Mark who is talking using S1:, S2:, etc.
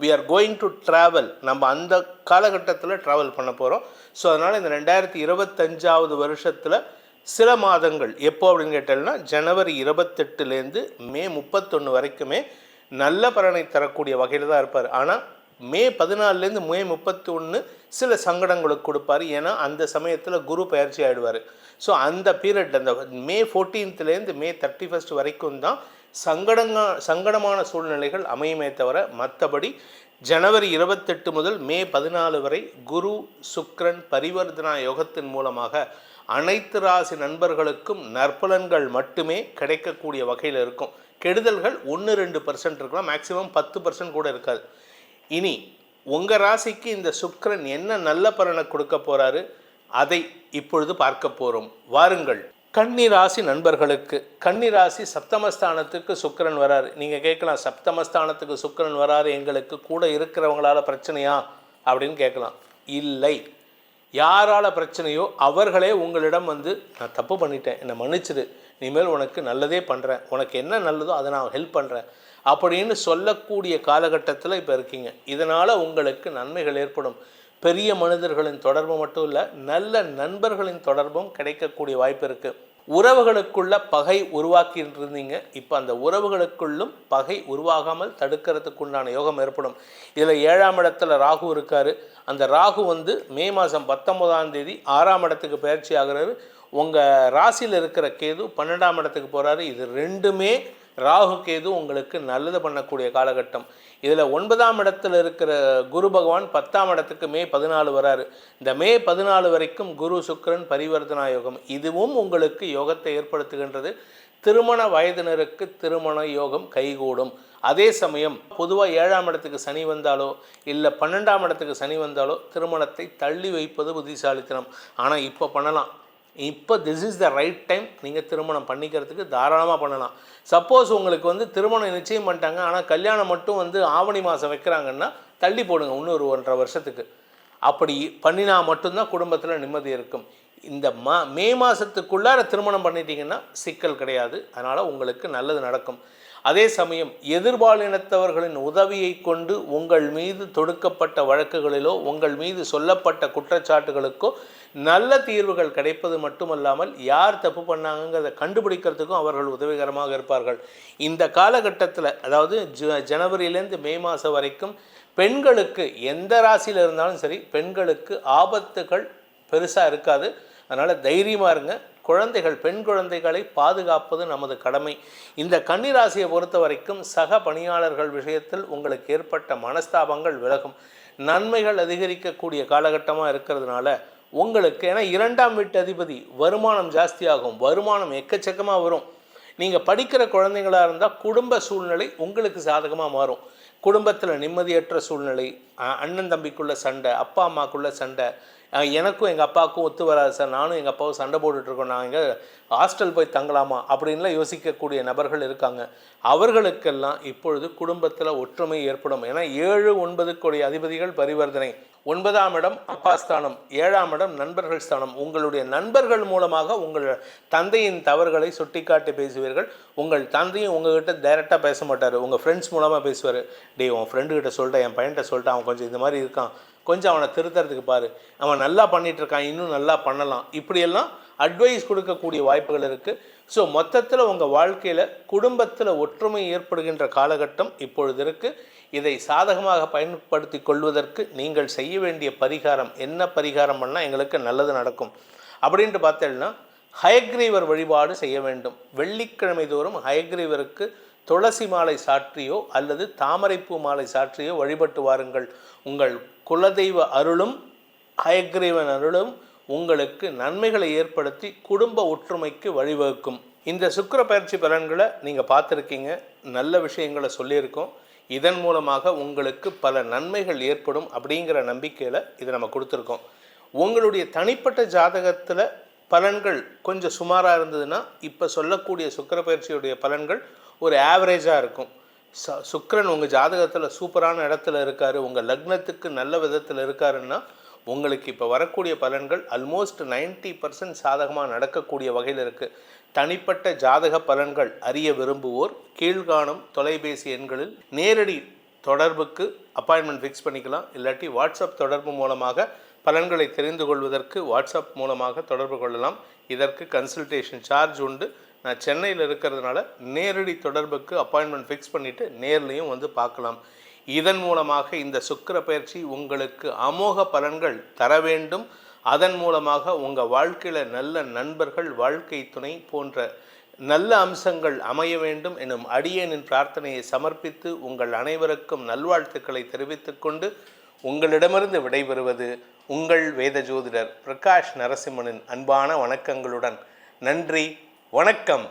S1: we are going to travel நம்ம அந்த காலகட்டத்தில் ட்ராவல் பண்ண போகிறோம் ஸோ அதனால் இந்த ரெண்டாயிரத்தி இருபத்தஞ்சாவது வருஷத்தில் சில மாதங்கள் எப்போ அப்படின்னு கேட்டோம்னா ஜனவரி இருபத்தெட்டுலேருந்து மே முப்பத்தொன்று வரைக்குமே நல்ல பலனை தரக்கூடிய வகையில் தான் இருப்பார். ஆனால் மே பதினாலுலேருந்து மே முப்பத்தி ஒன்று சில சங்கடங்களுக்கு கொடுப்பார். ஏன்னா அந்த சமயத்தில் குரு பயிற்சி ஆகிடுவார் ஸோ அந்த பீரியட் அந்த மே ஃபோர்டீன்த்துலேருந்து மே தேர்ட்டி ஃபஸ்ட் வரைக்கும் தான் சங்கடங்க சங்கடமான சூழ்நிலைகள் அமையுமே தவிர மற்றபடி ஜனவரி இருபத்தெட்டு முதல் மே பதினாலு வரை குரு சுக்ரன் பரிவர்த்தனா யோகத்தின் மூலமாக அனைத்து ராசி நண்பர்களுக்கும் நற்பலன்கள் மட்டுமே கிடைக்கக்கூடிய வகையில் இருக்கும். கெடுதல்கள் ஒன்று ரெண்டு பர்சன்ட் இருக்கலாம். மேக்ஸிமம் பத்து பர்சன்ட் கூட இருக்காது. இனி உங்கள் ராசிக்கு இந்த சுக்ரன் என்ன நல்ல பலனை கொடுக்க போகிறாரு அதை இப்பொழுது பார்க்க போகிறோம் வாருங்கள். கண்ணிராசி நண்பர்களுக்கு கண்ணிராசி சப்தமஸ்தானத்துக்கு சுக்கிரன் வராரு. நீங்கள் கேட்கலாம் சப்தமஸ்தானத்துக்கு சுக்கிரன் வராரு எங்களுக்கு கூட இருக்கிறவங்களால பிரச்சனையா? அப்படின்னு கேட்கலாம். இல்லை. யாரால பிரச்சனையோ அவர்களே உங்களிடம் வந்து நான் தப்பு பண்ணிட்டேன் என்னை மன்னிச்சிடு இனிமேல் உனக்கு நல்லதே பண்ணுறேன் உனக்கு என்ன நல்லதோ அதை நான் ஹெல்ப் பண்ணுறேன் அப்படின்னு சொல்லக்கூடிய காலகட்டத்தில் இப்போ இருக்கீங்க. இதனால் உங்களுக்கு நன்மைகள் ஏற்படும். பெரிய மனிதர்களின் தொடர்பு மட்டும் இல்லை நல்ல நண்பர்களின் தொடர்பும் கிடைக்கக்கூடிய வாய்ப்பு இருக்குது உறவுகளுக்குள்ள பகை உருவாக்கிட்டு இருந்தீங்க இப்போ அந்த உறவுகளுக்குள்ளும் பகை உருவாகாமல் தடுக்கிறதுக்கு உண்டான யோகம் ஏற்படும். இதில் ஏழாம் இடத்துல ராகு இருக்காரு. அந்த ராகு வந்து மே மாதம் பத்தொன்பதாம் தேதி ஆறாம் இடத்துக்கு பயிற்சி ஆகிறாரு. உங்கள் ராசியில் இருக்கிற கேது பன்னெண்டாம் இடத்துக்கு போகிறாரு இது ரெண்டுமே ராகு கேது உங்களுக்கு நல்லது பண்ணக்கூடிய காலகட்டம். இதில் ஒன்பதாம் இடத்தில் இருக்கிற குரு பகவான் பத்தாம் இடத்துக்கு மே பதினாலு வராரு. இந்த மே பதினாலு வரைக்கும் குரு சுக்கரன் பரிவர்த்தனா யோகம் இதுவும் உங்களுக்கு யோகத்தை ஏற்படுத்துகின்றது. திருமண வயதினருக்கு திருமண யோகம் கைகூடும். அதே சமயம் பொதுவாக ஏழாம் இடத்துக்கு சனி வந்தாலோ இல்லை பன்னெண்டாம் இடத்துக்கு சனி வந்தாலோ திருமணத்தை தள்ளி வைப்பது புத்திசாலித்தனம். ஆனால் இப்போ பண்ணலாம். இப்போ this is the right time நீங்கள் திருமணம் பண்ணிக்கிறதுக்கு தாராளமாக பண்ணலாம். சப்போஸ் உங்களுக்கு வந்து திருமணம் நிச்சயம் பண்ணிட்டாங்க. ஆனால் கல்யாணம் மட்டும் வந்து ஆவணி மாதம் வைக்கிறாங்கன்னா தள்ளி போடுங்க இன்னொரு ஒன்றரை வருஷத்துக்கு. அப்படி பண்ணினா மட்டும்தான் குடும்பத்தில் நிம்மதி இருக்கும். இந்த மா மே மாதத்துக்குள்ளார திருமணம் பண்ணிட்டீங்கன்னா சிக்கல் கிடையாது. அதனால் உங்களுக்கு நல்லது நடக்கும். அதே சமயம் எதிர்பாலினத்தவர்களின் உதவியை கொண்டு உங்கள் மீது தொடுக்கப்பட்ட வழக்குகளிலோ உங்கள் மீது சொல்லப்பட்ட குற்றச்சாட்டுகளுக்கோ நல்ல தீர்வுகள் கிடைப்பது மட்டுமல்லாமல் யார் தப்பு பண்ணாங்கங்கிறத கண்டுபிடிக்கிறதுக்கும் அவர்கள் உதவிகரமாக இருப்பார்கள். இந்த காலகட்டத்தில் அதாவது ஜ ஜனவரியிலேருந்து மே மாதம் வரைக்கும் பெண்களுக்கு எந்த ராசியில் இருந்தாலும் சரி பெண்களுக்கு ஆபத்துகள் பெருசாக இருக்காது. அதனால் தைரியமாக இருங்க. குழந்தைகள் பெண் குழந்தைகளை பாதுகாப்பது நமது கடமை. இந்த கன்னிராசியை பொறுத்த வரைக்கும் சக பணியாளர்கள் விஷயத்தில் உங்களுக்கு ஏற்பட்ட மனஸ்தாபங்கள் விலகும். நன்மைகள் அதிகரிக்கக்கூடிய காலகட்டமாக இருக்கிறதுனால உங்களுக்கு ஏன்னா இரண்டாம் வீட்டு அதிபதி வருமானம் ஜாஸ்தியாகும் வருமானம் எக்கச்சக்கமாக வரும். நீங்கள் படிக்கிற குழந்தைங்களாக இருந்தால் குடும்ப சூழ்நிலை உங்களுக்கு சாதகமாக மாறும். குடும்பத்தில் நிம்மதியற்ற சூழ்நிலை அண்ணன் தம்பிக்குள்ள சண்டை அப்பா அம்மாக்குள்ள சண்டை எனக்கும் எங்கள் அப்பாவுக்கும் ஒத்து வராது சார். நானும் எங்கள் அப்பாவும் சண்டை போட்டுட்ருக்கோம் நாங்கள் ஹாஸ்டல் போய் தங்கலாமா அப்படின்லாம் யோசிக்கக்கூடிய நபர்கள் இருக்காங்க. அவர்களுக்கெல்லாம் இப்பொழுது குடும்பத்தில் ஒற்றுமை ஏற்படும். ஏன்னா ஏழு ஒன்பதுக்குடைய அதிபதிகள் பரிவர்த்தனை. ஒன்பதாம் இடம் அப்பா ஸ்தானம். ஏழாம் இடம் நண்பர்கள் ஸ்தானம். உங்களுடைய நண்பர்கள் மூலமாக உங்கள் தந்தையின் தவறுகளை சுட்டிக்காட்டி பேசுவீர்கள். உங்கள் தந்தையும் உங்ககிட்ட டைரெக்டாக பேச மாட்டார். உங்கள் ஃப்ரெண்ட்ஸ் மூலமாக பேசுவார். டே உன் ஃப்ரெண்டுக்கிட்ட சொல்லிட்டேன் என் பையன்கிட்ட சொல்லிட்டேன் அவன் கொஞ்சம் இந்த மாதிரி இருக்கான். கொஞ்சம் அவனை திருத்தறதுக்கு பாரு. அவன் நல்லா பண்ணிகிட்ருக்கான் இருக்கான் இன்னும் நல்லா பண்ணலாம். இப்படியெல்லாம் அட்வைஸ் கொடுக்கக்கூடிய வாய்ப்புகள் இருக்குது ஸோ மொத்தத்தில் உங்கள் வாழ்க்கையில் குடும்பத்தில் ஒற்றுமை ஏற்படுகின்ற காலகட்டம் இப்பொழுது இருக்குது இதை சாதகமாக பயன்படுத்தி கொள்வதற்கு நீங்கள் செய்ய வேண்டிய பரிகாரம் என்ன பரிகாரம் பண்ணால் எங்களுக்கு நல்லது நடக்கும். அப்படின்ட்டு பார்த்தேன்னா ஹயக்ரீவர் வழிபாடு செய்ய வேண்டும். வெள்ளிக்கிழமை தோறும் ஹயக்ரீவருக்கு துளசி மாலை சாற்றியோ அல்லது தாமரைப்பூ மாலை சாற்றியோ வழிபட்டு வாருங்கள். உங்கள் குலதெய்வ அருளும் ஹயக்ரீவன் அருளும் உங்களுக்கு நன்மைகளை ஏற்படுத்தி குடும்ப ஒற்றுமைக்கு வழிவகுக்கும். இந்த சுக்கிர பயிற்சி பலன்களை நீங்கள் பார்த்துருக்கீங்க. நல்ல விஷயங்களை சொல்லியிருக்கோம். இதன் மூலமாக உங்களுக்கு பல நன்மைகள் ஏற்படும் அப்படிங்கிற நம்பிக்கையில் இதை நம்ம கொடுத்துருக்கோம். உங்களுடைய தனிப்பட்ட ஜாதகத்தில் பலன்கள் கொஞ்சம் சுமாராக இருந்ததுன்னா இப்போ சொல்லக்கூடிய சுக்கிர பயிற்சியுடைய பலன்கள் ஒரு ஆவரேஜாக இருக்கும். ச சுக்கரன் உங்கள் ஜாதகத்தில் சூப்பரான இடத்துல இருக்கார். உங்கள் லக்னத்துக்கு நல்ல விதத்தில் இருக்காருன்னா உங்களுக்கு இப்போ வரக்கூடிய பலன்கள் அல்மோஸ்ட் நைன்டி பர்சன்ட் சாதகமாக நடக்கக்கூடிய வகையில் இருக்குது தனிப்பட்ட ஜாதக பலன்கள் அறிய விரும்புவோர் கீழ்காணும் தொலைபேசி எண்களில் நேரடி தொடர்புக்கு அப்பாயின்மெண்ட் ஃபிக்ஸ் பண்ணிக்கலாம். இல்லாட்டி வாட்ஸ்அப் தொடர்பு மூலமாக பலன்களை தெரிந்து கொள்வதற்கு வாட்ஸ்அப் மூலமாக தொடர்பு கொள்ளலாம். இதற்கு கன்சல்டேஷன் சார்ஜ் உண்டு. நான் சென்னையில் இருக்கிறதுனால நேரடி தொடர்புக்கு அப்பாயின்மெண்ட் ஃபிக்ஸ் பண்ணிவிட்டு நேர்லேயும் வந்து பார்க்கலாம். இதன் மூலமாக இந்த சுக்கிர பயிற்சி உங்களுக்கு அமோக பலன்கள் தர வேண்டும். அதன் மூலமாக உங்கள் வாழ்க்கையில் நல்ல நண்பர்கள் வாழ்க்கை துணை போன்ற நல்ல அம்சங்கள் அமைய வேண்டும் எனும் அடியேனின் பிரார்த்தனையை சமர்ப்பித்து உங்கள் அனைவருக்கும் நல்வாழ்த்துக்களை தெரிவித்துக்கொண்டு உங்களிடமிருந்து விடைபெறுவது உங்கள் வேத ஜோதிடர் பிரகாஷ் நரசிம்மனின் அன்பான வணக்கங்களுடன் நன்றி. வணக்கம்.